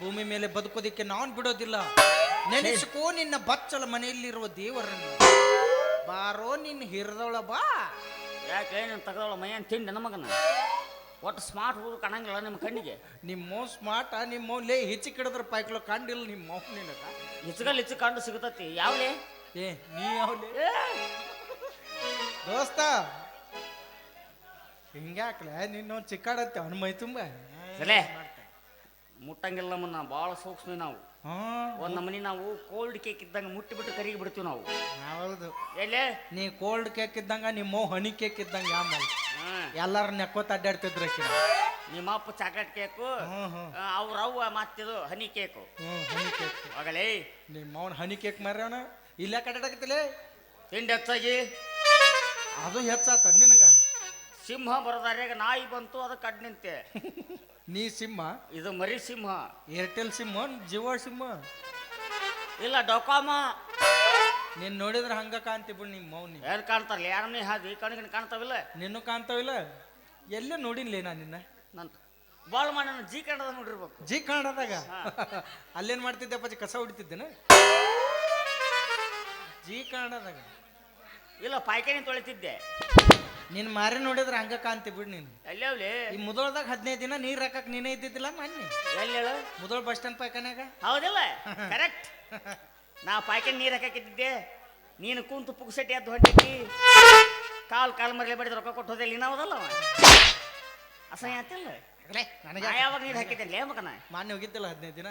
ಭೂಮಿ ಮೇಲೆ ಬದುಕೋದಿಕ್ಕೆ ನಾನು ಬಿಡೋದಿಲ್ಲ. ನೆನೆಸ್ಕೋ ನಿನ್ನ ಬಚ್ಚಲ ಮನೆಯಲ್ಲಿರುವ ದೇವರನ್ನು. ಬಾರೋ ನಿನ್ನ ಹಿರಿದವಳ ಬಾ. ಯಾಕೆ ನೀನು ತಗೊಳ್ಳ ಮೈಯನ್ ತಿಂಡಿ ನಮಗನ ಒಟ್ಟು ಸ್ಮಾರ್ಟ್ ಹುಡುಗರು ಕಾಣಂಗಿಲ್ಲ ನಿಮ್ಮ ಕಣ್ಣಿಗೆ? ನಿಮ್ಮ ಸ್ಮಾರ್ಟ ನಿಮ್ಮ ಲೇ ಹೆಚ್ಚಿ ಕಿಡದ್ರ ಪೈಕ್ಲು ಕಂಡಿಲ್ಲ ನಿಮ್ಮ ನಿನಗ. ಇಚ್ಚಗಲ್ ಹೆಚ್ಚು ಕಂಡು ಸಿಗತತಿ ಯಾವ್ಲೇ ಏ ನೀ ಯಾವಲೇ ದೋಸ್ತ ಹಿಂಗ್ಯಾಕ್ಲೆ? ನಿನ್ನ ಚಿಕ್ಕಾಡತ್ತೆ ಅವನ ಮೈ ತುಂಬ. ಸಲೆ ಮುಟ್ಟಂಗಿಲ್ಲ ನಮ್ಮನ್ನ ಭಾಳ ಸೂಕ್ಷ್ಮ ನಾವು. ಒಂದ್ ನಮನಿ ನಾವು ಕೋಲ್ಡ್ ಕೇಕ್ ಇದ್ದಂಗ ಮುಟ್ಟಿ ಬಿಟ್ಟು ಕರಿಗೆ ಬಿಡ್ತೀವಿ ನಾವು. ಹೌದು. ಎಲ್ಲೇ? ನೀ ಕೋಲ್ಡ್ ಕೇಕ್ ಇದ್ದಂಗ ನಿಮ್ಮ ಹನಿ ಕೇಕ್ ಇದ್ದಂಗ ಆಮೇಲೆ ಹ್ಮ್. ಎಲ್ಲಾರು ನೆಕ್ಕೋತ ಅಡ್ಡಾಡ್ತಿದ್ರ ನಿಮ್ಮ ಅಪ್ಪ ಚಾಕ್ಲೇಟ್ ಕೇಕು ಹ್ಮ್ ಹ್ಮ್. ಅವ್ರ ಅವ್ವ ಮತ್ತಿದು ಹನಿ ಕೇಕು ಹ್ಮ್ ಹನಿ ಕೇಕ್ ಆಗಲೇ ನಿಮ್ಮ ಅವನ ಹನಿ ಕೇಕ್ ಮಾರ್ಯವನ? ಇಲ್ಲ ಕಡ್ಡಾಡಕತ್ತಿಲೆ ತಿಂಡಿ ಹೆಚ್ಚಾಗಿ. ಅದು ಹೆಚ್ಚಾತ. ಸಿಂಹ ಬರೋದಾರ್ಯಾಗ ನಾಯಿ ಬಂತು ಅದು ಅಡ್ ನಿಂತೆ. ನೀ ಸಿಂಹ? ಇದು ಮರಿ ಸಿಂಹ. ಏರ್ಟೆಲ್ ಸಿಂಹ ಜಿಯೋ ಸಿಂಹ? ಇಲ್ಲ ಡೊಕಾಮ. ನೀನ್ ನೋಡಿದ್ರ ಹಂಗ ಕಾಣ್ತಿ ಬಿಡ್ ನಿಮ್ಮ ಮೌನಿ. ಯಾರು ಕಾಣ್ತಾರಲ್ಲ ಯಾರನ್ನೇ ಹಾದಿ ಕಣ್ಗಿನ ಕಾಣ್ತಾವಿಲ್ಲ? ನಿನ್ನೂ ಕಾಣ್ತಾವಿಲ್ಲ? ಎಲ್ಲೂ ನೋಡಿನ್ಲಿ ನಾ ನಿನ್ನ? ನನ್ ಬಾಳ್ ಮಾಡಿ ಜೀ ಜಿ ಕನ್ನಡದ ನೋಡಿರ್ಬೇಕು. ಜಿ ಕನ್ನಡದಾಗ? ಅಲ್ಲೇನ್ ಮಾಡ್ತಿದ್ದೆ ಅಪ್ಪಾಜಿ? ಕಸ ಹೊಡಿತಿದ್ದೇನ? ಜಿ ಕನ್ನಡದಾಗ? ಇಲ್ಲ ಪಾಯ್ಕಾನಿ ತೊಳಿತಿದ್ದೆ. ನಿನ್ ಮಾರಿ ನೋಡಿದ್ರೆ ಹಂಗ ಕಾಂತಿ ಬಿಡ್ ನೀನು. ಎಲ್ಲೇ ಈ ಮುದೋಳ್ದಾಗ ಹದಿನೈದು ದಿನ ನೀರ್ ಹಾಕಕ್ ನೀನೇ ಇದ್ದಿದ್ದಿಲ್ಲ ಮನ್ನಿ. ಎಲ್ಲಿ ಹೇಳು? ಮುದೋಳ್ ಬಸ್ ಸ್ಟ್ಯಾಂಡ್ ಪಾಕನಾಗ ಹೌದಿಲ್ಲ? ಕರೆಕ್ಟ್ ನಾ ಪಾಯ್ಕನ್ ನೀರು ಹಾಕಿದ್ದೆ ನೀನು ಕುಂತು ಪುಗ್ಸಟ್ಟಿ ಎದ್ದು ಹೊಂಟಿದ್ದಿ. ಕಾಲ್ ಕಾಲ್ ಮರಲಿ ಬಡಿದ ರೊಕ್ಕ ಕೊಟ್ಟು ಹೋದಲ್ಲಿ ನೀನು ಹೌದಲ್ಲ ಅಸಹ್ಯ ಆತಿಲ್ಲ? ನನಗೆ ಯಾವಾಗ ನೀರು ಹಾಕಿದ್ದೆ ಮಗನ. ಮಾನ್ಯ ಹೋಗಿದ್ದಿಲ್ಲ ಹದಿನೈದು ದಿನ.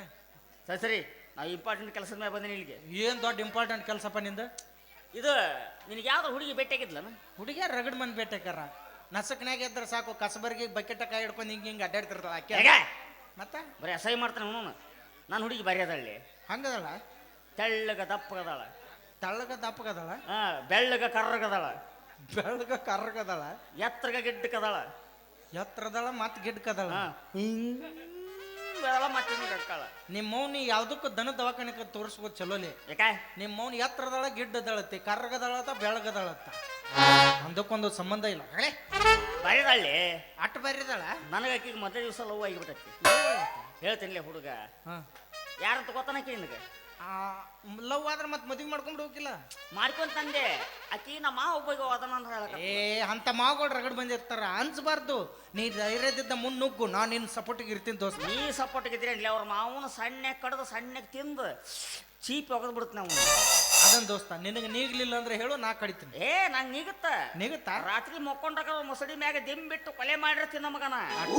ಸರಿ ಸರಿ. ನಾವು ಇಂಪಾರ್ಟೆಂಟ್ ಕೆಲಸದ ಮೇಲೆ ಬಂದಿನಿ ಇಲ್ಲಿಗೆ. ಏನ್ ದೊಡ್ಡ ಇಂಪಾರ್ಟೆಂಟ್ ಕೆಲಸಪ್ಪ ನಿಂದ? ಇದು ನಿನಗೆ ಯಾವ್ದು ಹುಡುಗಿ ಭೇಟಿಯಾಗಿದ್ಲನ ಹುಡುಗಿಯರ್ ರಗಡ್ ಮಂದಿ ಬೇಟೆಕಾರ ನಸಕ್ನ್ಯಾಗ ಇದ್ರೆ ಸಾಕು ಕಸಬರ್ಗಿ ಬಕೆಟ್ ಕಾಯಿ ಹಿಡ್ಕೊಂಡು ಹಿಂಗೆ ಹಿಂಗೆ ಅಡ್ಡಾಡ್ತಿರ್ತಾಳ ಆಕೆ. ಮತ್ತೆ ಮತ್ತ? ಬರೀ ಅಸಹ್ಯ ಮಾಡ್ತಾನೆ ಅವನು ನಾನು ಹುಡುಗಿ ಬರೀ ಅದಳ್ಳಿ ಹಂಗದಳ ತೆಳ್ಳಗ ದಪ್ಪಗದಾಳ ತಳ್ಳಗ ದಪ್ಪಗದಳ ಹಾ ಬೆಳ್ಳಗ ಕರ್ರಗದಾಳ ಬೆಳ್ಳಗ ಕರ್ರಗದಳ ಎತ್ತರಗ ಗಿಡ್ಡಕದಾಳ ಎತ್ತರದಳ ಮತ್ತೆ ಗಿಡ್ಕದಳ ಹಿಂಗ್ ಬೆಳ ಮತ್ತೆ ಕಟ್ಕಾಳ ನಿಮ್ಮ ಮೌನಿ ಯಾವ್ದಕ್ಕೂ ದನ ದವಾಖಾನೆಗೆ ತೋರಿಸ್ಬೋದು ಚಲೋಲಿ. ಯಾಕೆ? ನಿಮ್ಮ ಮೌನ್ ಎತ್ತರದಳ ಗಿಡ್ಡದಳತ್ತಿ ಕರ್ರಗದಳತ್ತ ಬೆಳಗದಳತ್ತ. ಒಂದಕ್ಕೊಂದು ಸಂಬಂಧ ಇಲ್ಲ. ಹೇಳಿ ಬರೀದಳ್ಳಿ. ಅಟ್ಟು ಬರೀದಳ? ನನಗೆ ಆಕಿಗೆ ಮೊದಲ ದಿವಸ ಲವ್ ಆಗಿಬಿಟ್ಟೈತಿ. ಹೇಳ್ತೀನಿ ಹುಡುಗ. ಹಾಂ. ಯಾರು ತಗೋತಾನಕ್ಕೆ ನಿನಗೆ? ಲವ್ ಆದ್ರೆ ಮತ್ತೆ ಮದುವೆ ಮಾಡ್ಕೊಂಡು ಹೋಗಿಲ್ಲ ಮಾಡ್ಕೊಂಡ್ ತಂದೆ. ಅಕ್ಕಿ ನಮ್ಮ ಒಬ್ಬಗೆ ಹೋದನ ಅಂತ ಹೇಳಕ ಏ ಅಂತ ಮಾವುಗಳು ರಗಡ್ ಬಂದಿರ್ತಾರ ಅನ್ಸ್ಬಾರ್ದು. ನೀ ಧೈರ್ಯದಿದ್ದ ಮುನ್ನುಗ್ಗು ನಾನು ನಿನ್ನ ಸಪೋರ್ಟಿಗೆ ಇರ್ತೀನಿ ದೋಸ್ತ. ನೀ ಸಪೋರ್ಟ್ ಇದ್ರೆ ಅವ್ರ ಮಾವನ ಸಣ್ಣ ಕಡ್ದು ಸಣ್ಣ ತಿಂದು ಚೀಪ್ ಒಗದ್ ಬಿಡುತ್ತೆ ನಾವು ಅದನ್ ದೋಸ್ತ ನಿನಗೆ ನೀಗ್ಲಿಲ್ಲ ಅಂದ್ರೆ ಹೇಳು ನಾ ಕಡಿತೀನಿ. ಏ ನಂಗೆ ನೀಗುತ್ತ? ನೀಗುತ್ತಾ? ರಾತ್ರಿ ಮಕ್ಕೊಂಡಾಗ ಮೊಸಡಿ ಮ್ಯಾಗ ದಿಮ್ ಬಿಟ್ಟು ಕೊಲೆ ಮಾಡಿರ್ತೀನಿ ನಮಗನ ಮಾಡ್ಲಿ.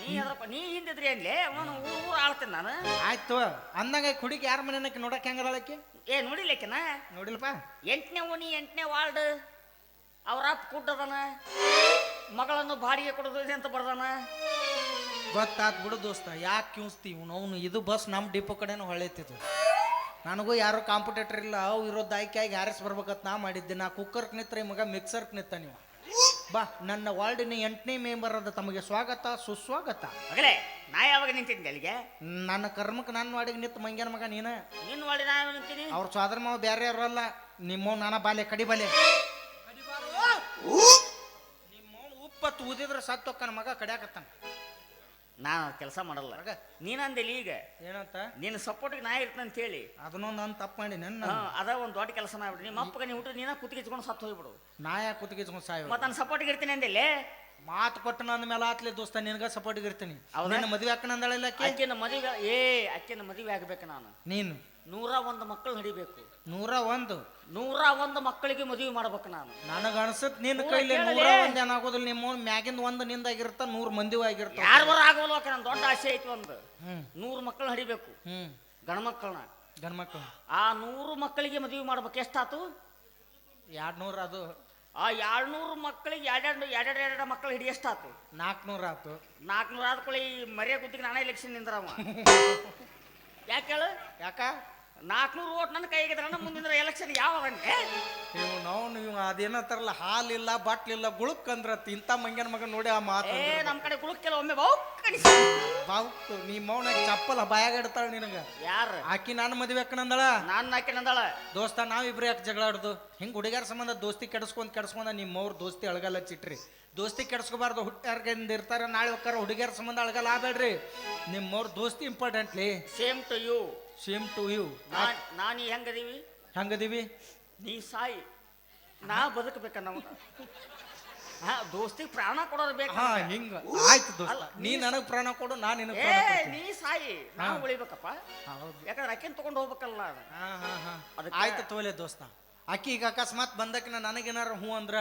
ನೀ ಅದ್ರಪ್ಪ ನೀ ಹಿಂದಿದ್ರಿ ಅನ್ಲೇ? ಅವನು ಊರು ಊರು ಆಳ್ತೀನಿ ನಾನು. ಆಯ್ತು ಅಂದಂಗ ಹುಡುಗಿ ಯಾರ ಮನೆನಕ್ಕೆ ನೋಡಕ್ ಹೆಂಗದಾಳಕ್ಕೆ ಏ ನೋಡಿಲ್ಲಕಿನ? ನೋಡಿಲ್ಪ ಎಂಟನೇ ಓಣಿ ಎಂಟನೇ ವಾರ್ಡ್. ಅವ್ರ ಅಪ್ಪ ಕುಡ್ಡದನ ಮಗಳನ್ನು ಬಾಡಿಗೆ ಕೊಡೋದು ಅಂತ ಬರ್ದಾನ. ಗೊತ್ತಾತ್ ಬಿಡು ದೋಸ್ತ ಯಾಕೆ ಕಿಂಸ್ತಿ ಅವನು ಇದು ಬಸ್ ನಮ್ಮ ಡಿಪೋ ಕಡೆನೂ ಹೊಳೆತಿದ್ದು ನನಗೂ ಯಾರು ಕಾಂಪಿಟೇಟರ್ ಇಲ್ಲ ಅವು ಇರೋದು ಆಯ್ಕೆಯಾಗಿ ಯಾರಸ್ ಬರ್ಬೇಕಂತ ನಾ ಮಾಡಿದ್ದೆ. ನಾ ಕುಕ್ಕರ್ಗೆ ನಿತ್ರ ಈ ಮಗ ಮಿಕ್ಸರ್ಗೆ ನಿತ್ತ ನೀವು. ಬಾ ನನ್ನ ವಾರ್ಡಿನ ಎಂಟನೇ ಮೆಂಬರ್ ಅದ ತಮಗೆ ಸ್ವಾಗತ ಸುಸ್ವಾಗತ. ನಾ ಯಾವಾಗ ನಿಂತಿದ್ದೆ ಅಲ್ಲಿಗೆ? ನನ್ನ ಕರ್ಮಕ್ಕೆ ನನ್ನ ವಾಡಿಗೆ ನಿಂತ ಮಂಗ್ಯನ ಮಗ ನೀನು. ನಿನ್ನ ವಾರ್ಡಿ ನಾ ಯಾವಾಗ ನಿಂತೀನಿ ಅವ್ರ ಸ್ವಾದ್ರ ಮಾವ ಬೇರೆ ಅಲ್ಲ. ನಿಮ್ಮ ನಾನ ಬಾಲೆ ಕಡಿ ಬಾಲೆ. ನಿಮ್ಮವ್ನು ಉಪ್ಪತ್ತು ಊದಿದ್ರೆ ಸತ್ತೊಕ್ಕನ ಮಗ ಕಡಿಯಾಕತ್ತಾನ. ನಾನು ಕೆಲಸ ಮಾಡಲ್ಲ. ಹೊರಗ. ನೀನಂದಿಲ್ಲ ಈಗ? ಏನಂತ? ನಿನ್ನ ಸಪೋರ್ಟ್ಗೆ ನಾ ಇರ್ತೇನೆ ಅಂತ ಹೇಳಿ ಅದನ್ನೊಂದು ನಾನು ತಪ್ಪು ಮಾಡಿ ನನ್ನ ಹಾ, ಅದ ಒಂದು ದೊಡ್ಡ ಕೆಲಸ ಮಾಡ್ಬಿಡಿ. ನಿಮ್ಮ ಅಪ್ಪಗೆ ನೀವು ಹುಟ್ಟು ನೀನ ಕುತ್ತಿಗೆಚ್ಕೊಂಡು ಸತ್ತು ಹೋಗ್ಬಿಡು. ನಾ ಯಾಕೆ ಕುತ್ತಿಗೆ ಸಾಯ ಮತ್ತೆ ನಾನು ಸಪೋರ್ಟ್ಗೆ ಇರ್ತೀನಿ ಅಂದಿಲ್ಲೇ? ಮಾತು ಕೊಟ್ಟು ನನ್ನ ಮೇಲೆ ಆತ್ಲೆ ದೋಸ್ತ ನಿನಗ ಸಪೋರ್ಟಿಗೆ ಇರ್ತೀನಿ. ಹೌದಾ? ನನ್ನ ಮದುವೆ ಹಾಕಣ ಅಂದಳಿಲ್ಲ ಆಕೆ? ಅಕ್ಕಿನ ಮದುವೆ ಏ ಅಕ್ಕಿನ ಮದುವೆ ಆಗ್ಬೇಕು ನಾನು. ನೀನು? ನೂರ ಒಂದು ಮಕ್ಕಳು ಹಿಡಿಬೇಕು ನೂರ ಒಂದು. ನೂರ ಒಂದು ಮಕ್ಕಳಿಗೆ ಮದುವೆ ಮಾಡ್ಬೇಕು ನಾನು. ನನಗ ಅನ್ಸತ್ ನಿನ್ನ ನೂರ ಕೈಲಿ. ನೂರ ಒಂದ್ ಏನಾಗೋದಿಲ್ಲ ನಿಮ್ಮ ಮ್ಯಾಗಿಂದ ಒಂದು ನಿಂದಾಗಿರ್ತ ನೂರ್ ಮಂದಿ ಆಗಿರ್ತ. ಯಾರು ಬರ ಆಗೋಲ್ಲ ನನ್ ದೊಡ್ಡ ಆಸೆ ಐತಿ ಒಂದು. ನೂರು ಮಕ್ಕಳು ಹಿಡಿಬೇಕು ಹ್ಮ್. ಗಣ ಮಕ್ಕಳು ಆ ನೂರು ಮಕ್ಕಳಿಗೆ ಮದುವೆ ಮಾಡ್ಬೇಕು. ಎಷ್ಟಾತು? ಎರಡ್ ನೂರ ಅದು. ಆ ಏಳ್ನೂರು ಮಕ್ಕಳಿಗೆ ಎರಡೆರಡು ಎರಡೆರಡು ಎರಡು ಮಕ್ಕಳು ಹಿಡಿ ಎಷ್ಟಾತು? ನಾಲ್ಕುನೂರ ಆತು. ನಾಲ್ಕುನೂರು ಆದ್ಕೊಳ್ಳಿ ಮರೆಯ ಗುದ್ದಿಗೆ ನಾನೇ ಎಲೆಕ್ಷನ್ ನಿಂದ್ರವ. ಯಾಕೆ ಹೇಳು? ಯಾಕ? ನಾಲ್ಕುನೂರು ಓಟ್ ನನ್ನ ಕೈಗೆ ನನ್ನ ಮುಂದಿನ ಎಲೆಕ್ಷನ್ ಯಾವ ಇವ್ ನಾವು ನೀವು ಅದೇನಂತಾರಲ್ಲ ಹಾಲಿಲ್ಲ ಬಾಟ್ಲಿಲ್ಲ ಗುಳುಕ್ ಅಂದ್ರ ಇಂಥ ಮಂಗ್ಯನ ಮಗ ನೋಡಿ ಆ ಮಾತು ಏ ನಮ್ಮ ಕಡೆ ಗುಳುಕ್ಕೆಲ್ಲ ಒಮ್ಮೆ ಕಣಿಸಿ. ಬಾವುಕು ನೀ ಮೌನ ಚಪ್ಪಲ ಬಾಯಾಗ ಇಡ್ತಾಳ ನಿನಗ. ಯಾರು? ಆಕಿ ನಾನು ಮದುವೆ ಹಾಕಣಂದಳ ನಾನು ಹಾಕಿನಂದಾಳ ದೋಸ್ತ ನಾವಿಬ್ರು ಯಾಕೆ ಜಗಳ ಆಡುದು? ಹಿಂಗ್ ಹುಡುಗ್ಯಾರ ಸಂಬಂಧ ದೋಸ್ತಿ ಕೆಡಿಸ್ಕೊಂಡ್ ಕೆಡಿಸ್ಕೊಂಡ ನಿಮ್ಮ ಅವ್ರ ದೋಸ್ತಿ ಅಳಗಲ್ಲ ಚಿಟ್ರಿ. ದೋಸ್ತಿ ಕೆಡಸ್ಕೋಬಾರ್ದು ಹುಟ್ಟಾರ್ಗಿಂದ ಇರ್ತಾರೆ ನಾಳೆ ಹೋಗ್ತಾರ ಹುಡುಗಿಯರ ಸಂಬಂಧ ಅಳಗಲ್ಲ ನಿಮ್ಮ ನಿಮ್ಮವ್ರ ದೋಸ್ತಿ importantly same to you same to you ನಾನ್ ನಾನು ಹೆಂಗದೀವಿ? ಹೆಂಗದೀವಿ? ನೀ ಸಾಯಿ ನಾ ಬದುಕಬೇಕ ನಾವು ಹಾ ದೋಸ್ತಿಗೆ ಪ್ರಾಣ ಕೊಡೋದು ಬೇಕು ಹಾ ಹಿಂಗ. ಆಯ್ತು ದೋಸ್ತ. ಅಲ್ಲ, ನೀ ನನಗ್ ಪ್ರಾಣ ಕೊಡು ನಾ ನಿನಗೆ ಏ ಪ್ರಾಣ ಕೊಡ್ತೀನಿ. ನೀ ಸಾಯಿ ನಾನು ಹಾ. ಉಳಿಬೇಕಪ್ಪ. ಹೌದು. ಯಾಕಂದ್ರೆ ಅಕ್ಕಿನ ತಗೊಂಡು ಹೋಗ್ಬೇಕಲ್ಲ ಹಾ ಹಾ ಹಾ. ಅದಕ್ಕೆ- ಆಯ್ತು ತೋಲೆ ದೋಸ್ತ. ಅಕ್ಕಿ ಈಗ ಅಕಸ್ಮಾತ್ ಬಂದಕ್ಕಿನ ನನಗೇನಾರ ಹೂ ಅಂದ್ರ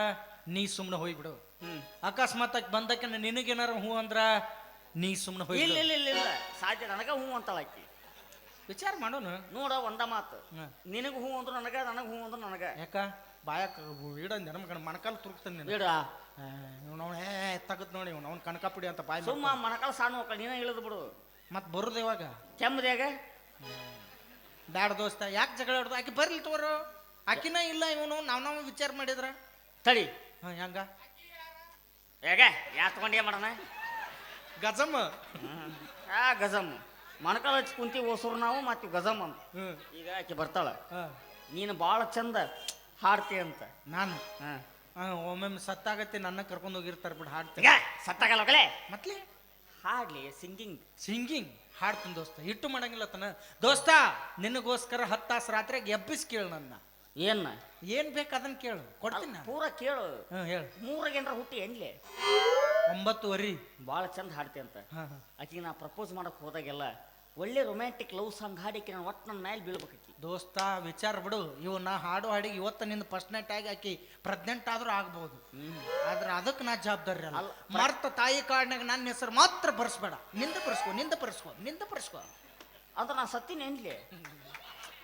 ನೀ ಸುಮ್ನೆ ಹೋಗ್ಬಿಡು. ಹ್ಮ್. ಅಕಸ್ಮಾತ್ ಆಕಿ ಬಂದಕ್ಕಿನ ನಿನಗೇನಾರ ಹೂ ಅಂದ್ರ ನೀ ಸುಮ್ಮನೆ ಹೋಗ್ಬಿಡು. ಇಲ್ಲ ಇಲ್ಲ ಇಲ್ಲ ಸಾಧ್ಯ ನನಗ ಹ್ಞೂ ಅಂತಳ ಆಕಿ ವಿಚಾರ ಮಾಡೋನು. ನೋಡ ಒಂದ ಮಾತು. ನಿನಗೆ ನಿನಗ ಹೂ ಅಂದ್ರು ನನಗ ನನಗ ಹೂ ಅಂದ್ರು ನನಗ. ಯಾಕ? ಬಾಯಕ್ ಇಡ ನಮ್ಗಣ ಮಣಕಾಲ್ ತುರುಕ್ತಾನೆ ನೀನು. ಬಿಡ ಅವ್ನು ಏ ತಗದ್ ನೋಡಿ ಇವ್ನು. ಅವ್ನು ಪುಡಿ ಅಂತ ಬಾಯ್ ಸುಮ್ಮ ಮಣಕಾಲ ಸಣ್ಣ ಮಕ್ಕಳು ನೀನ ಇಳಿದು ಬಿಡು. ಮತ್ತೆ ಬರುದು ಇವಾಗ? ಕೆಮ್ಮದ್ಯಾಗ? ಬ್ಯಾಡ ದೋಸ್ತ ಯಾಕೆ ಜಗಳ ಆಡೋದು? ಆಕೆ ಬರ್ಲಿ ತೋರು ಆಕಿನ ಇಲ್ಲ ಇವನು ನಾವ್ ನಾವು ವಿಚಾರ ಮಾಡಿದ್ರ. ತಡಿ. ಹಾ ಹೆಂಗ? ಹೇಗ? ಯಾ ತಗೊಂಡೇ ಮಾಡೋಣ ಗಜಮ್ಮ. ಆ ಗಜಮ್ ಮಣಕಾಲ ಹಚ್ಚಿ ಕುಂತಿ ಓಸರು ನಾವು ಮತ್ತೆ ಗಜಮ್ ಅಂತ ಹ್ಮ್. ಈಗ ಆಕೆ ಬರ್ತಾಳ. ಹಾ. ನೀನು ಭಾಳ ಚಂದ ಹಾಡ್ತಿ ಅಂತ. ನಾನು? ಹಾಂ. ಒಮ್ಮೊಮ್ಮೆ ಸತ್ತಾಗತ್ತೆ ನನ್ನ ಕರ್ಕೊಂಡು ಹೋಗಿರ್ತಾರೆ ಬಿಡು ಹಾಡ್ತೀನಿ ಈಗ ಸತ್ತಾಗಲ್ಲ ಹೋಗಲೇ ಮತ್ಲಿ? ಹಾಡ್ಲಿ ಸಿಂಗಿಂಗ್. ಸಿಂಗಿಂಗ್? ಹಾಡ್ತೀನಿ ದೋಸ್ತ ಹಿಟ್ಟು ಮಾಡಂಗಿಲ್ಲ ತನ. ದೋಸ್ತ ನಿನಗೋಸ್ಕರ ಹತ್ತು ತಾಸು ರಾತ್ರಿ ಎಬ್ಬಿಸ್ ಕೇಳು ನನ್ನ. ಏನ್? ಏನ್ ಬೇಕು ಅದನ್ನ ಕೇಳು ಕೊಡ್ತೀನಿ ನಾನು. ಪೂರ ಕೇಳು. ಹ್ಞೂ ಹೇಳು. ಏನಾರ ಹುಟ್ಟಿ ಎನ್ಲಿ? ಒಂಬತ್ತುವರಿ. ಭಾಳ ಚಂದ ಹಾಡ್ತಿ ಅಂತ. ಆಕಿಗೆ ನಾ ಪ್ರಪೋಸ್ ಮಾಡಕ್ ಹೋದಾಗೆಲ್ಲ ಒಳ್ಳೆ ರೊಮ್ಯಾಂಟಿಕ್ ಲವ್ ಸಾಂಗ್ ಹಾಡಿಕೆ ನಾನು ಒಟ್ಟು ನನ್ನ ಮೇಲೆ ಬೀಳ್ಬೇಕಾಕಿ ದೋಸ್ತ ವಿಚಾರ ಬಿಡು. ಇವು ನಾ ಹಾಡು ಹಾಡಿಗೆ ಇವತ್ತು ನಿಂದ ಫಸ್ಟ್ ನೈಟ್ ಆಗಿ ಆಕಿ ಪ್ರೆಗ್ನೆಂಟ್ ಆದ್ರೂ ಆಗ್ಬೋದು. ಆದ್ರೆ ಅದಕ್ಕೆ ನಾ ಜವಾಬ್ದಾರಿ ಅಲ್ಲ. ಮರ್ತ ತಾಯಿ ಕಾರ್ಡ್ನಾಗ ನನ್ನ ಹೆಸರು ಮಾತ್ರ ಬರ್ಸ್ಬೇಡ. ನಿಂದ ಬರ್ಸ್ಕೊ ನಿಂದ ಬರ್ಸ್ಕೊ ನಿಂದ ಬರ್ಸ್ಕೊ ಅಂದ್ರೆ ನಾ ಸತ್ತಿನ ಏನ್ಲಿ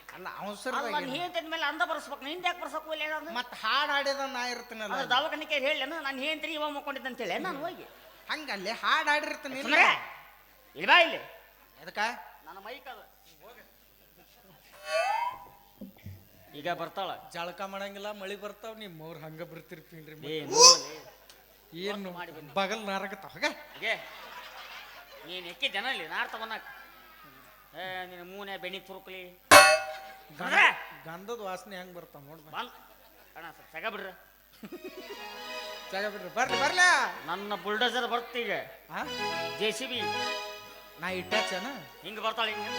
ಅಲ್ಲ ಅಲ್ಲ ಅವಸರ ನಾನು ಹೇಳ್ತಿದ ಮೇಲೆ ಅಂದ ಬರ್ಸ್ಬೇಕು ನಿಂದ ಯಾಕೆ ಬರ್ಸಕ್ ಹೋಗ್ಲಿ ಹೇಳ ಮತ್ ಹಾಡು ಹಾಡಿದ ನಾ ಇರ್ತೀನಲ್ಲ ಅದ್ರ ದವಾಖಾನಿಕೆ ಹೇಳಿ ನಾನು ಹೇಳ್ತೀನಿ ಇವಾಗ ಮಕ್ಕೊಂಡಿದ್ದೆ ಅಂತೇಳಿ ನಾನು ಹೋಗಿ. ಹಂಗಲ್ಲಿ ಹಾಡು ಹಾಡಿರ್ತೀನಿ ಸುಮ್ನೆ ಇಲ್ಲಿ ಬಾ ಇಲ್ಲಿ. ಅದಕ್ಕ ನನ್ನ ಮೈಕ್ ಅದ. ಈಗ ಬರ್ತಾಳ. ಜಳಕ ಮಾಡಂಗಿಲ್ಲ ಮಳಿ ಬರ್ತಾವ ನಿಮ್ಮ ಅವ್ರು ಹಂಗ ಬರ್ತಿರ್ತೀನಿ ಏ ನೋಡಲಿ ಏನು ಮಾಡಿ ಬನ್ನಿ. ಬಗಲ್ ನಾರಕತ್ತಾವ ಹಾಗ. ಹಾಗೆ? ನೀನು ಎಕ್ಕಿ ಜನ ಇಲ್ಲಿ ನಾರ್ ತಗೊಳಕ್ ಏ ನಿನ್ನ ಮೂನೆ ಬೆಣ್ಣಿ ತುರುಕ್ಲಿ. ಗಂಧದ ವಾಸನೆ ಹೆಂಗ್ ಬರ್ತಾವ ನೋಡ್. ಬಂದ್ ಅಣ್ಣ ಸ್ವಲ್ಪ ಸಗ ಬಿಡ್ರಿ. ಜಾಗ ಬಿಡ್ರಿ. ಬರ್ರಿ ಬರ್ಲ? ನನ್ನ ಬುಲ್ಡೋಸರ್ ಬರ್ತೀಗ ಹಾ ಜೆ ಸಿ ಬಿ. ನಾ ಇಟ್ಟಾಚನ ಹಿಂಗೆ ಬರ್ತಾಳೆ ಹಿಂಗೆ.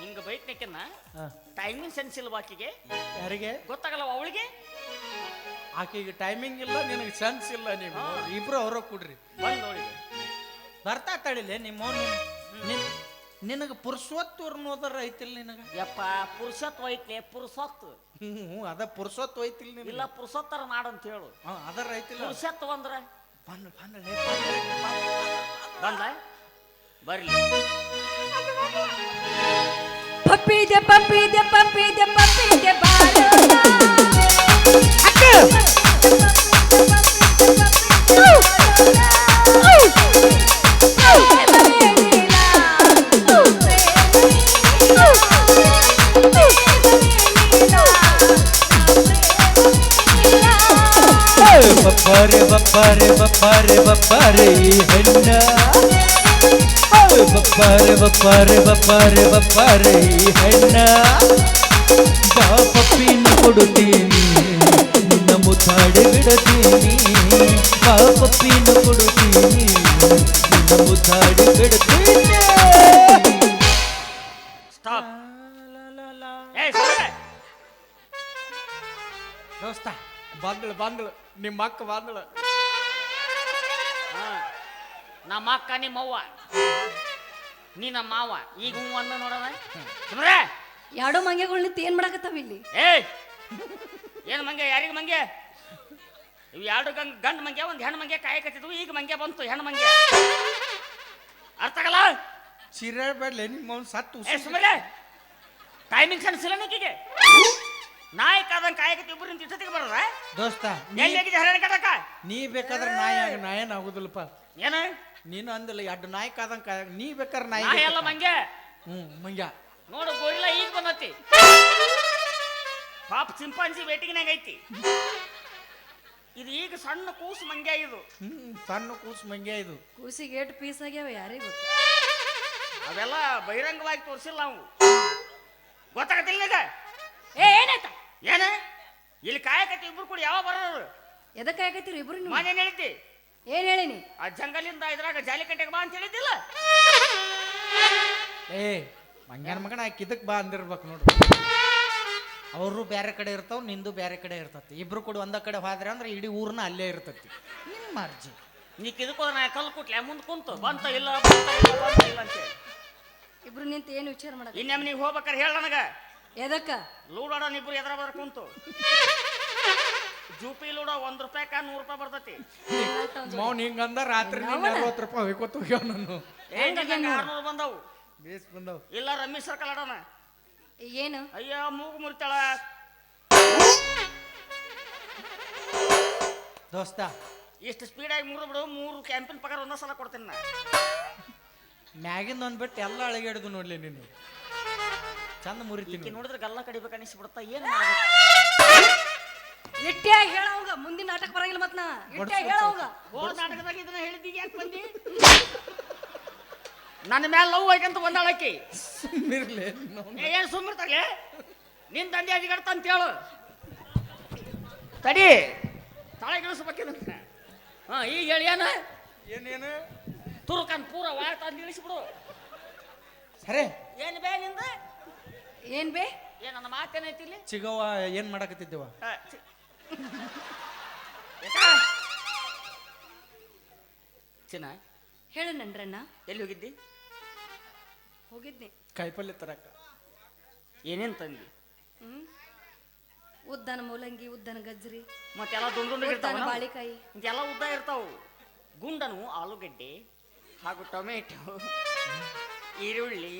ಹಿಂಗೆ ಬೈಕ್ನಕ್ಕಿನ್ನ ಟೈಮಿಂಗ್ ಸೆನ್ಸ್ ಇಲ್ವಾ ಆಕಿಗೆ. ಯಾರಿಗೆ? ಗೊತ್ತಾಗಲ್ಲ ಅವಳಿಗೆ? ಆಕೆಗೆ ಟೈಮಿಂಗ್ ಇಲ್ಲ ನಿನಗೆ ಸೆನ್ಸ್ ಇಲ್ಲ ನೀವು. ಇಬ್ರು ಅವ್ರ ಕೊಡ್ರಿ. ಬಂದ್ ಅವಳಿಗೆ ಬರ್ತಾ ತಡಿಲೆ ನಿಮ್ಮ ನಿನಗೆ ಪುರುಷೋತ್ತು ಅನ್ನೋದರ ಐತಿಲ್ಲ ನಿನಗ? ಯಪ್ಪ ಪುರುಷತ್ವ ಹೋಯ್ತಿ ಪುರುಷತ್ವ. ಹ್ಞೂ ಅದ ಪುರುಷೋತ್ತು ಐತಿಲ್ಲ ನಿನಗೆ? ಇಲ್ಲ ಪುರುಷೋತ್ತರ ಅಂತ ಹೇಳು. ಹಾ ಅದರ ಐತಿಲ್ಲ. ಪುರುಷತ್ವ ಅಂದ್ರೆ? ಬಂದ್ ಬಂದ್ ಬಂದ? ಬರ್ಲಿ. ಪಪ್ಪಿದೆ ಪಪ್ಪಿದೆ ಪಪ್ಪಿದೆ ಪಪ್ಪಿದೆ ಬಪ್ಪಾರೆ ಬಪ್ಪಾರೆ ಬಪ್ಪಾರೆ ಹೆಣ್ಣ. ಬಪ್ಪಾರೆ ಬಪ್ಪಾರೆ ಬಪ್ಪಾರೆ ಬಪ್ಪಾರೆ ಈ ಹೆಣ್ಣ. ಕೊಡುತ್ತೀನಿ? ನಿನ್ನ ಮುದ್ದಾಡಿ ಬಿಡುತ್ತೀನಿ. ಬಾ ಪಪ್ಪಿನ ಕೊಡುತ್ತೀನಿ? ನಿನ್ನ ಮುದ್ದಾಡಿ ಬಿಡುತ್ತೀನಿ. ಸ್ಟಾಪ್ ಬಂದಳು ಬಂದಳು. ನಿಮ್ಮ ಅಕ್ಕ ಬಂದಳು. ನಮ್ಮ ಅಕ್ಕ ನಿಮ್ಮ ಅವ್ವ. ನೀ ನಮ್ಮ ಮಾವ. ಈಗ ಹೂ ಅನ್ನ ನೋಡವ ಸುಮ್ರೆ ಎರಡೋ ಮಂಗೆಗಳು ನಿಂತು ಏನ್ ಮಾಡಕತ್ತಾವ ಇಲ್ಲಿ? ಏಯ್! ಏನು ಮಂಗೆ ಯಾರಿಗೆ ಮಂಗೆ ಇವು ಎರಡು ಗಂಗ್ ಗಂಡು ಮಂಗೆ ಒಂದು ಹೆಣ್ಣು ಮಂಗೆ ಕಾಯಕತ್ತಿದ್ವು ಈಗ ಮಂಗೆ ಬಂತು ಹೆಣ್ಣು ಮಂಗೆ ಅರ್ಥ ಆಗಲ್ಲ? ಚಿರಾಡ್ಬೇಡ್ಲೆ ನಿಮ್ಮ ಅವ್ನು ಸತ್ತು ಏ ಸುಮ್ಮನೆ ಟೈಮಿಂಗ್ ಸಣ್ಣ ಇಲ್ಲ ನಿಕ್ಕಿಗೆ ನಾಯಿ ಕಾದಂಗೆ ಕಾಯಕತ್ತಿ ಇಬ್ಬರು ನಿಂತು ಇಷ್ಟೊತ್ತಿಗೆ ಬರೋದ? ದೋಸ್ತ ಎಲ್ಲಿ ಹರಣ ಕಟಕ? ನೀ ಬೇಕಾದ್ರೆ ನಾಯಿ ಆಗ ನಾಯೇನ್ ಆಗುದಿಲ್ಲಪ್ಪ. ಏನು? ನೀನು ಅಂದಿಲ್ಲ ಎರಡು ನಾಯಕ ಕಾದಂಗ ನೀ ಬೇಕಾದ್ರೆ ನಾಯಿ ನಾಯಿ ಎಲ್ಲ ಮಂಗೆ. ಹ್ಞೂ ಮಂಗ್ಯ. ನೋಡು ಗೋರಿಲ್ಲ ಈಗ ಬಂದತಿ. ಪಾಪ ಚಿಂಪಾಂಜಿ ವೇಟಿಂಗ್ನಾಗ ಐತಿ. ಇದು ಈಗ ಸಣ್ಣ ಕೂಸು ಮಂಗ್ಯ ಇದು. ಹ್ಮ್ ಸಣ್ಣ ಕೂಸು ಮಂಗ್ಯ ಇದು. ಕೂಸಿಗೆ ಏಟ್ ಪೀಸ್ ಆಗ್ಯಾವ ಯಾರಿಗೆ ಗೊತ್ತು? ಅವೆಲ್ಲ ಬಹಿರಂಗವಾಗಿ ತೋರಿಸಿಲ್ಲ ನಾವು ಗೊತ್ತಾಗತ್ತಿಲ್ಲ ಈಗ ಏ ಏನಾಯ್ತ? ಏನು? ಇಲ್ಲಿ ಕಾಯಕತ್ತಿ ಇಬ್ರು ಕೂಡ ಯಾವಾಗ ಬರೋರು? ಎದಕ್ಕೆ ಆಗತ್ತೀರಿ ಇಬ್ರು ಮಾನೇನ್ ಹೇಳಿದ್ದಿ ಏನ್ ಹೇಳಿನಿ ಆ ಜಂಗಲಿಂದ ಇದ್ರಾಗ ಜಾಲಿಕಟ್ಟೆಗೆ ಬಾ ಅಂತ ಹೇಳಿದ್ದಿಲ್ಲ? ಏ ಮಂಗನ ಮಗನ ಕಿದಕ್ ಬಾ ಅಂದಿರ್ಬೇಕು ನೋಡ್ರಿ ಅವರು ಬೇರೆ ಕಡೆ ಇರ್ತಾವ ನಿಂದು ಬೇರೆ ಕಡೆ ಇರ್ತತಿ. ಇಬ್ರು ಕೂಡ ಒಂದ ಕಡೆ ಹೋದ್ರೆ ಅಂದ್ರೆ ಇಡೀ ಊರ್ನ ಅಲ್ಲೇ ಇರ್ತತಿ. ನಿಮ್ಮ ಅರ್ಜಿ ನೀ ಕಿದಕೋ ನಾ ಕಲ್ ಕುಟ್ಲೆ ಮುಂದ್ ಕುಂತು. ಬಂತ ಇಲ್ಲ ಬಂತ ಇಲ್ಲ ಬಂತ ಇಲ್ಲ ಅಂತೇಳಿ ಇಬ್ರು ನಿಂತು ಏನು ವಿಚಾರ ಮಾಡಕ ಇನ್ನೊಮ್ಮೆ ನೀವು ಹೋಗ್ಬೇಕಾರೆ ಹೇಳ ನನಗ. ಎದಕ್ಕ? ಲೂಡೋಣ ಇಬ್ರು ಎದ್ರ ಬದ್ರ ಕುಂತು. ಜೂಪಿ ಲೂಡೋ ಒಂದ್ ರೂಪಾಯಿಕ ನೂರು ರೂಪಾಯಿ ಬರ್ತೈತಿ. ಮೌನ್ ಹಿಂಗಂದ ರಾತ್ರಿ ಅವನ? ಅರವತ್ತು ರೂಪಾಯಿ ಹೊಯ್ಕೋತ ಹೋಗ್ಯಾವ ನಾನು. ಆರ್ನೂರು ಬಂದವು. ಬೇಸ್ ಬಂದವು. ಇಲ್ಲ ರಮೇಶ್ ಸರ್ಕಲ್ ಆಡೋಣ. ಏನು? ಅಯ್ಯೋ ಮೂಗು ಮುರಿತಾಳ. ದೋಸ್ತ. ಇಷ್ಟು ಸ್ಪೀಡಾಗಿ ಮೂರು ಬಿಡು ಮೂರು ಕ್ಯಾಂಪಿನ ಪಗಾರ ಒಂದೇ ಸಲ ಕೊಡ್ತೀನಿ ನಾ. ಮ್ಯಾಗಿಂದ ಒಂದ್ ಬಿಟ್ಟು ಎಲ್ಲ ಅಳಗಾಡಿದು ನೋಡ್ಲಿ ನೀನು. ಚಂದ ಮುರಿತೀನಿ ನೋಡಿದ್ರೆ ಗಲ್ಲ ಕಡಿಬೇಕು ಅನಿಸ್ಬಿಡ್ತಾ ಏನು ಮಾಡ್ಬೇಕು? ಇಟ್ಟಿಯಾಗಿ ಹೇಳವಂಗ ಮುಂದಿನ ನಾಟಕ ಬರಂಗಿಲ್ಲ ಮತ್ ನಾ. ಇಟ್ಟಿಯಾಗಿ ಹೇಳವಂಗ ಹೋದ ನಾಟಕದಾಗ ಇದನ್ನ ಹೇಳಿದ್ದೀಗ ಯಾಕೆ ಬಂದಿ? ನನ್ನ ಮ್ಯಾಲ ಲವ್ ಐತಂತ ಬಂದಾಳಕಿ ಸುಮ್ಮಿರ್ಲಿ ಏ, ಸುಮ್ಮಿರ್ತಾಳೆ ನಿನ್ ತಂದೆ ಅದಿಗಡ್ತ ಅಂತ ಹೇಳು. ತಡಿ ತಳೆ ಗಿಳಿಸ್ಬೇಕಿದ ಹಾ ಈಗ ಹೇಳಿ ಏನ? ಏನೇನು? ತುರ್ಕನ್ ಪೂರ ವಾಯ ತಂದು ಇಳಿಸ್ಬಿಡು. ಸರಿ. ಏನ್ ಬೇ ನಿಂದು? ಏನ್ ಬೇ? ಏ ನನ್ನ ಮಾತೇನೈತಿ ಇಲ್ಲಿ? ಚಿಗವ್ವ ಏನ್ ಮಾಡಕತ್ತಿದ್ದೇವ? ಚಿನ್ನ? ಹೇಳು ನನ್ರಣ್ಣ ಎಲ್ಲಿ ಹೋಗಿದ್ದಿ? ಹೋಗಿದ್ನಿ. ಕಾಯಿಪಲ್ಯ ತರಕ. ಏನೇನ್ ತಂದಿ ಹ್ಮ್? ಉದ್ದನ ಮೂಲಂಗಿ ಉದ್ದನ ಗಜ್ಜರಿ ಮತ್ತೆಲ್ಲ ದುಂಡು ದುಂಡು ಉದ್ದನ ಇರ್ತಾವ ಬಾಳಿಕಾಯಿ. ಎಲ್ಲ ಉದ್ದ ಇರ್ತಾವು. ಗುಂಡನು ಆಲೂಗಡ್ಡೆ ಹಾಗೂ ಟೊಮೆಟೊ ಈರುಳ್ಳಿ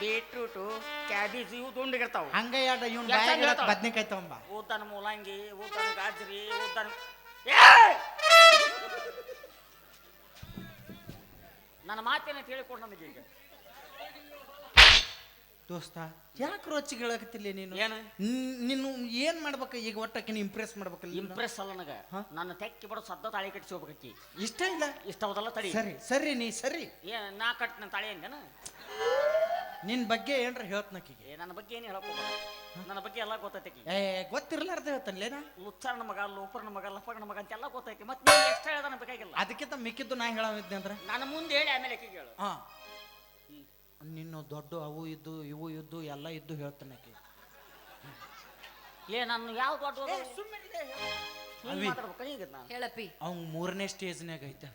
ಬೀಟ್ರೂಟು ಕ್ಯಾಬೇಜ್ ಇವು ದುಂಡಿಗಿರ್ತಾವ. ಹಂಗ ಯಾಡ ಇವ್ನ ಎಷ್ಟ್ ಬಾಯಾಗ ಹೇಳ್ತಾಳ? ಬದ್ನಿಕಾಯಿ ತಗೊಂಬ. ಉದ್ದನ ಮೂಲಂಗಿ ಊತನ ಗಾಜರಿ ಉದ್ದನ ನನ್ನ ಮಾತೇನ ಹೇಳಿಕೊಡು ನನಗೆ ಈಗ ದೋಸ್ತ ಯಾಕೆ ರೊಚ್ಚಿಗೆ ಹೇಳಕತ್ತಿಲ್ಲ ನೀನು? ಏನು? ನಿನ್ನ ನೀನು ಏನ್ ಮಾಡ್ಬೇಕ? ಈಗ ಒಟ್ಟಕ್ಕೆ ಇಂಪ್ರೆಸ್ ಮಾಡ್ಬೇಕಲ್ಲ ಇಂಪ್ರೆಸ್ ಅಲ್ಲ ನನಗ. ಹಾ? ನನ್ನ ತೆಕ್ಕಿ ಬಿಡೋ ಸದ್ದ ತಾಳಿ ಕಟ್ಟಿಸಿ ಹೋಗ್ಬೇಕಿ ಇಷ್ಟ ಇಲ್ಲ? ಇಷ್ಟ ಹೌದಲ್ಲ ತಡಿ. ಸರಿ ಸರಿ ನೀ ಸರಿ. ಏ ನಾ ಕಟ್ ನನ್ನ ತಾಳಿ ಅಂದೇನ? ನಿನ್ ಬಗ್ಗೆ ಏನ್ರ ಹೇಳ್ತನಕಿಗೆ ಏ ನನ್ನ ಬಗ್ಗೆ ಏನು ಹೇಳಕ್ ನನ್ನ ಬಗ್ಗೆ ಎಲ್ಲ ಗೊತ್ತೈತಿ ಏ ಗೊತ್ತಿರ್ಲಾರ್ದ ಹೇಳ್ತಾನೇನ ಲುಚ್ಚಾರನ ಮಗ ಲೋಪರ್ನ ಮಗ ಲಫಗನ ಮಗ ಅಂತೆಲ್ಲ ಗೊತ್ತೈತಿ ಮತ್ತೆ ನೀನು ಎಷ್ಟ ಹೇಳ್ದಾನ ಬೇಕಾಗಿಲ್ಲ. ಅದಕ್ಕಿಂತ ಮಿಕ್ಕಿದ್ದು ನಾ ಹೇಳವಿದ್ದೆ ಅಂದ್ರ? ನಾನು ಮುಂದೆ ಹೇಳಿ ಆಮೇಲೆ ಆಕಿಗೆ ಹೇಳು. ಹಾ. ನಿನ್ನ ದೊಡ್ಡ ಅವು ಇದ್ದು ಇವು ಇದ್ದು ಎಲ್ಲ ಇದ್ದು ಹೇಳ್ತಾನೆ ಆಕಿ. ಏ ನಾನು ಯಾವ ದೊಡ್ಡ ಅವಿ. ಮಾತಾಡ್ಬೇಕು ಈಗ ನಾನು ಹೇಳಪ್ಪಿ. ಅವ್ನ್ ಮೂರನೇ ಸ್ಟೇಜ್ನಾಗ ಐತೆ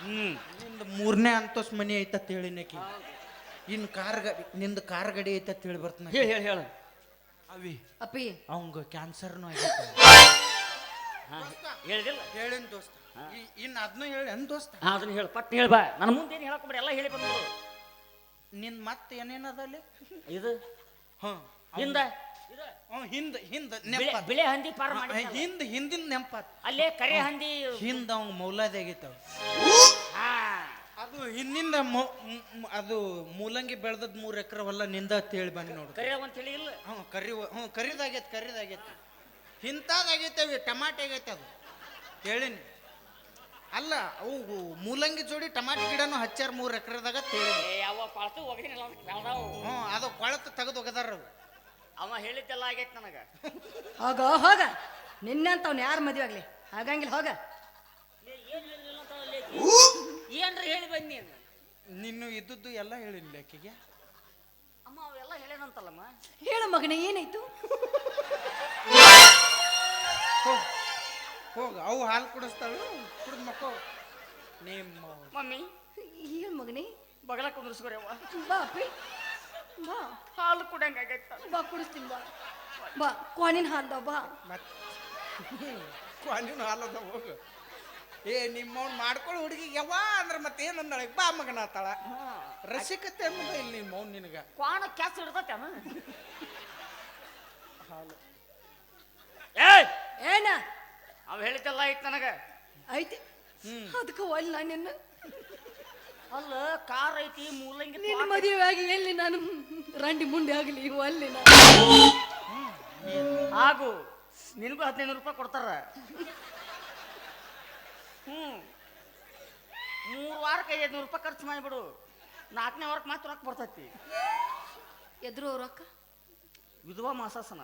ಹ್ಮ್. ನಿಂದ ಮೂರನೇ ಅಂತಸ್ ಮನಿ ಐತತ್ ಹೇಳಿನಕಿ ಇನ್ ಕಾರ್ ಗಾಡಿ ನಿಂದ ಕಾರ್ ಗಡಿ ಐತೆ ಹೇಳಿ ಬರ್ತನ ಹೇಳಿ ಹೇಳಿ ಹೇಳು. ಅವಿ. ಅಪ್ಪಿ. ಅವಂಗ ಕ್ಯಾನ್ಸರ್ನು ಆಗೈತೆ. ಹೇಳಿಲ್ಲ ಹೇಳಿದಿಲ್ಲ ಹೇಳಿನ್ ದೋಸ್ತ. ಇನ್ ಅದನ್ನು ಹೇಳಿ ಅನ್ ದೋಸ್ತ? ಹಾ ಅದನ್ನ ಹೇಳು ಪಟ್ ಹೇಳಿ ಬಾ. ನನ್ನ ಮುಂದೆ ಏನು ಹೇಳಕ್ ಎಲ್ಲ ಹೇಳಿ ಬಂದ್ಬಿಡು. ನಿನ್ ಮತ್ತೆ ಏನೇನದ ಅಲ್ಲಿ ಇದು? ಹ್ಮ್ ಹಿಂದ? ಇದು? ಹ್ಮ್ ಹಿಂದ ಹಿಂದ ಬಿಳೆ ನೆಪ ಬಿಳೆ ಹಂದಿ ಪಾರ್ ಮಾಡಿ ಹಿಂದ ಹಿಂದಿನ ನೆಂಪಾತ್. ಅಲ್ಲೇ ಕರೆ ಹಂದಿ ಹಿಂದ ಅವಂಗ ಮೌಲಾದಿ ಹಿಂದಿಂದ ಮೊ- ಮ್- ಮ್- ಅದು ಮೂಲಂಗಿ ಬೆಳ್ದದ್ ಮೂರ್ ಎಕರೆ ಹೊಲ ನಿಂದ ಅಂತ ಹೇಳಿ ನೋಡಿ ನೋಡು. ಕರೆ ಅಂತ ಹೇಳಿ ಇಲ್ಲ? ಹ್ಞೂ ಕರಿ ಹ್ಞೂ ಕರಿದಾಗೈತೆ ಕರಿದಾಗೈತೆ. ಇಂಥದ್ದಾಗೈತೆ ಅವಿ ಟಮಾಟೆ ಆಗೈತೆ ಅದು. ಹೇಳಿನಿ ಅಲ್ಲ ಅವು ಮೂಲಂಗಿ ಜೋಡಿ ಟಮಾಟೆ ಗಿಡನು ಹಚ್ಚಾರ ಮೂರು ಎಕರೆದಾಗ ತೇಳಿ ಏ ಅದಕ್ಕೆ ಬೆಳ್ದಾವು ಹ್ಞೂ ಅದು ಕೊಳತು ತೆಗೆದು ಒಗದಾರ ಅವು. ಅವ ಹೇಳಿದ್ದೆಲ್ಲ ಆಗೈತೆ ನನಗ. ಹೋಗ ಹೋಗ. ಅಂತವ್ನು ಯಾರು ಮದುವೆ ಆಗ್ಲಿ? ಆಗಂಗಿಲ್ಲ ಹೋಗ ಏ, ಏನ್ ಹೇಳಿಲ್ಲ ಅಂತ ಅಲ್ಲಿ ಆಕಿ? ಏನ್ರ ಹೇಳಿ ಬನ್ನಿ ನೀನು ನಿನ್ನು ಇದ್ದದ್ದು ಎಲ್ಲ ಹೇಳಿಲ್ಲ ಆಕಿಗೆ ಅಮ್ಮ ಅವೆಲ್ಲ ಹೇಳೇನಂತಲ್ಲಮ್ಮ ಹೇಳು ಮಗನೇ ಏನಾಯ್ತು? ಹೋಗ್ ಹೋಗ ಅವು ಹಾಲು ಕುಡಿಸ್ತಾಳು ಕುಡಿದ್ ಮಕ್ಕೋ ನಿಮ್ಮ ಮಮ್ಮಿ. ಹೇಳು ಮಗನೇ. ಬಗಲ ಕುಂದ್ರಿಸ್ಕೊರವ್ವ ಬಾ ಅಪ್ಪಿ. ಬಾ. ಹಾಲು ಕುಡಂಗಾಗೈತ ಬಾ ಕುಡಿಸ್ತೀನಿ ಬಾ. ಬಾ ಕ್ವಾನಿನ ಹಾಲ್ದ ಬಾ. ಮತ್ತೆ ಕ್ವಾನಿನ ಹಾಲದ ಹೋಗು. ಏ ನಿಮ್ಮವ್ನು ಮಾಡ್ಕೊಳ್ಳೋ ಹುಡುಗಿ ಯಾವ ಅಂದ್ರೆ ಮತ್ತೆ ಏನಂದಳ ಬಾ ಮಗನ ತಳ ರಸಿಕತೆ ಅನ್ನೋದು ಇಲ್ಲಿ ನಿಮ್ಮ ಮೌನ್ ನಿನಗ. ಕ್ವಾಣ ಕ್ಯಾಸ್ ಹಿಡ್ದತ್ತೇನ ಹಾಲು. ಏ ಏನ? ಅವ ಹೇಳಿದ್ದೆಲ್ಲ ಐತ್ ನನಗೆ. ಐತಿ ಅದಕ್ಕೆ ಒಲ್ ನಾನು ನಿನ್ನ. ಅಲ್ಲ ಕಾರ್ ಐತಿ ಮೂಲಂಗಿ ನಿನ್ನ ಮದುವೆ ಆಗಿ ಎಲ್ಲಿ ನಾನು ರಂಡಿ ಮುಂದೆ ಆಗಲಿ ನಾನು ಹಾಗೂ ನಿನಗೂ ಹದಿನೈದು ರೂಪಾಯಿ ಕೊಡ್ತಾರ ಹ್ಮ್ ಮೂರು ವಾರಕ್ಕೆ ಐದೈದು ರೂಪಾಯಿ ಖರ್ಚು ಮಾಡಿಬಿಡು. ನಾಲ್ಕನೇ ವಾರಕ್ಕೆ ಮಾತ್ರ ರೊಕ್ಕ ಬರ್ತೈತಿ. ಎದ್ರು ರೊಕ್ಕ? ವಿಧವಾ ಮಾಸಾಸನ.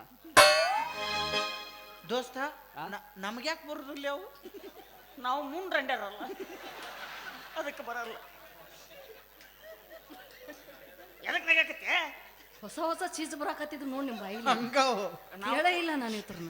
ದೋಸ್ತ ನಮ್ಗ್ಯಾಕೆ ಬರೋದಿಲ್ಲ ಅವು? ನಾವು ಮುಂಡ್ರಂಡ್ಯಾರಲ್ಲ ಅದಕ್ಕೆ ಬರಲ್ಲ. ಎದಕ್ಕೆ ನಗಾಕತ್ತೆ ಹೊಸ ಹೊಸ ಚೀಸ್ ಬರಾಕತ್ತಿದ್ರು ನೋಡಿ ನಿಮ್ಮ ಬಾಯಿ ಹಂಗವು. ಹೇಳೇ ಇಲ್ಲ ನಾನು ಇತ್ರನ